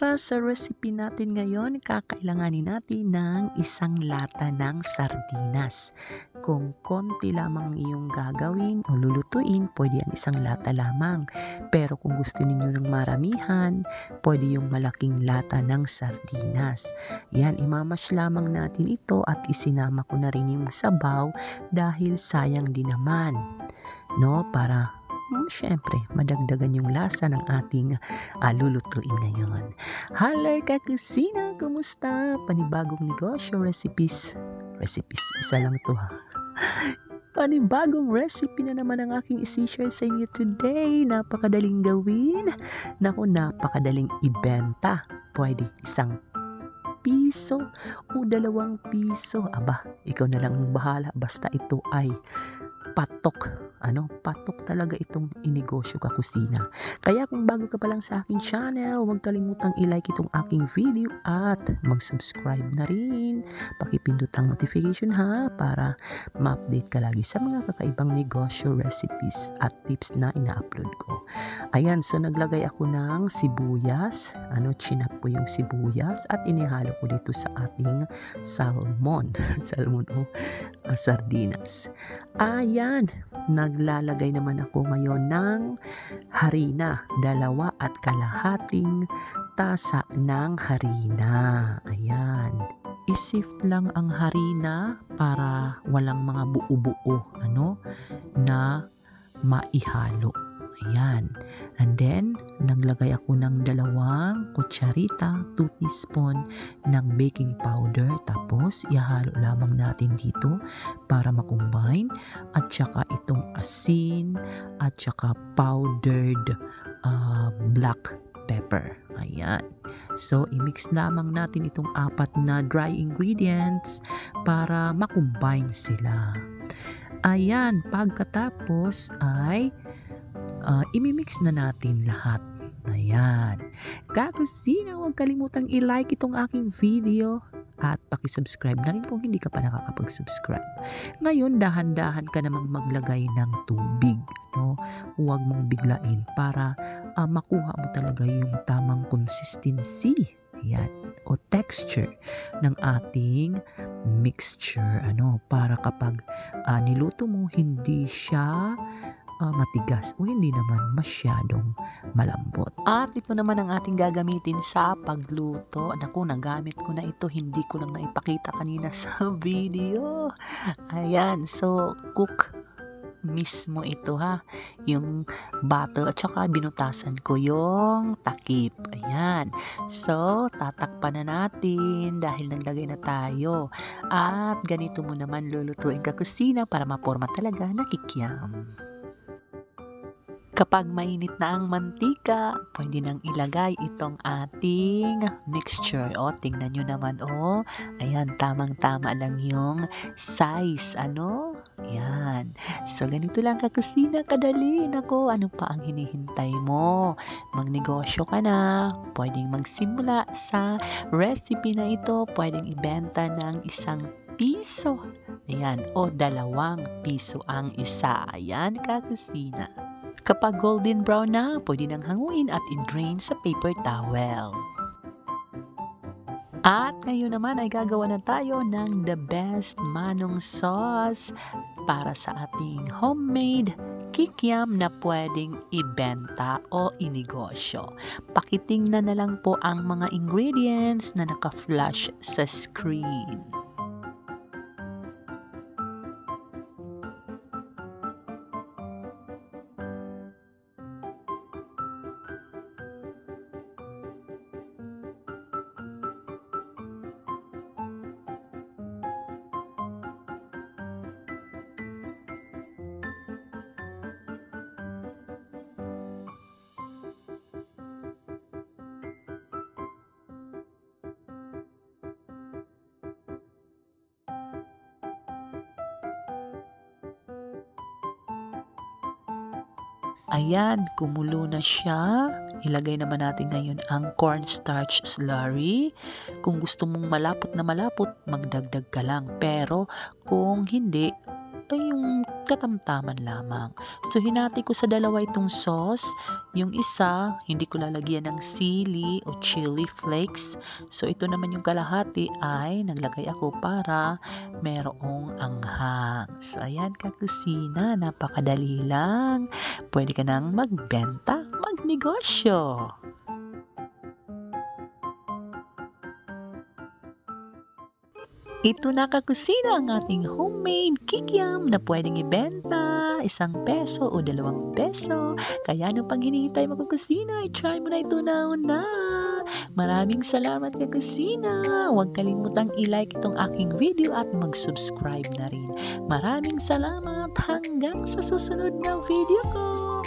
Para sa recipe natin ngayon, kakailanganin natin ng isang lata ng sardinas. Kung konti lamang iyong gagawin o lulutuin, pwede ang isang lata lamang. Pero kung gusto ninyo ng maramihan, pwede yung malaking lata ng sardinas. Yan, imamash lamang natin ito at isinama ko na rin yung sabaw dahil sayang din naman. No, para Hmm, syempre, madagdagan yung lasa ng ating uh, lulutuin ngayon. Hello ka kusina! Kumusta? Panibagong negosyo, recipes. Recipes, isa lang to ha. Panibagong recipe na naman ang aking isi-share sa inyo today. Napakadaling gawin. Naku, napakadaling ibenta. Pwede isang piso o dalawang piso. Aba, ikaw na lang bahala. Basta ito ay patok. Ano, patok talaga itong inegosyo ka kusina. Kaya kung bago ka pa lang sa aking channel, huwag kalimutang i-like itong aking video at mag-subscribe na rin. Pakipindot ang notification ha para ma-update ka lagi sa mga kakaibang negosyo recipes at tips na ina-upload ko. Ayan, so naglagay ako ng sibuyas. Ano, chinap ko yung sibuyas at inihalo ko dito sa ating salmon. salmon oh, sardinas. Ayan naglalagay naman ako ngayon ng harina, dalawa at kalahating tasa ng harina. Ayan. Isift lang ang harina para walang mga buo-buo ano, na maihalo. Ayan. And then, naglagay ako ng dalawang kutsarita, 2 teaspoon ng baking powder. Tapos, ihalo lamang natin dito para makombine. At saka itong asin at saka powdered uh, black pepper. Ayan. So, i-mix lamang natin itong apat na dry ingredients para makombine sila. Ayan, pagkatapos ay uh, imimix na natin lahat. Ayan. Kakusina, huwag kalimutang i-like itong aking video at pakisubscribe na rin kung hindi ka pa nakakapag-subscribe. Ngayon, dahan-dahan ka namang maglagay ng tubig. No? Huwag mong biglain para uh, makuha mo talaga yung tamang consistency. Ayan. O texture ng ating mixture. Ano, para kapag uh, niluto mo, hindi siya uh, matigas o hindi naman masyadong malambot. At ito naman ang ating gagamitin sa pagluto. Naku, nagamit ko na ito. Hindi ko lang naipakita kanina sa video. Ayan, so cook mismo ito ha yung bottle at saka binutasan ko yung takip ayan so tatakpan na natin dahil naglagay na tayo at ganito mo naman lulutuin ka kusina para maporma talaga nakikiam Kapag mainit na ang mantika, pwede nang ilagay itong ating mixture. O, tingnan nyo naman, o. Ayan, tamang-tama lang yung size. Ano? Ayan. So, ganito lang kakusina kadali. Nako, ano pa ang hinihintay mo? Magnegosyo ka na. Pwedeng magsimula sa recipe na ito. Pwedeng ibenta ng isang piso. Ayan, o dalawang piso ang isa. Ayan, kakusina. Kapag golden brown na, pwede nang hanguin at i-drain sa paper towel. At ngayon naman ay gagawa na tayo ng the best manong sauce para sa ating homemade kikiam na pwedeng ibenta o inegosyo. Pakitingnan na lang po ang mga ingredients na naka-flash sa screen. Ayan, kumulo na siya. Ilagay naman natin ngayon ang cornstarch slurry. Kung gusto mong malapot na malapot, magdagdag ka lang. Pero kung hindi, ay yung katamtaman lamang. So hinati ko sa dalawa itong sauce. Yung isa, hindi ko lalagyan ng sili o chili flakes. So ito naman yung kalahati ay naglagay ako para merong anghang. So ayan kakusina, napakadali lang. Pwede ka nang magbenta, magnegosyo. Ito na kakusina ang ating homemade kikiam na pwedeng ibenta, isang peso o dalawang peso. Kaya nung pag hinihintay mo kakusina, i-try mo na ito na na. Maraming salamat kakusina. Huwag kalimutang i-like itong aking video at mag-subscribe na rin. Maraming salamat hanggang sa susunod na video ko.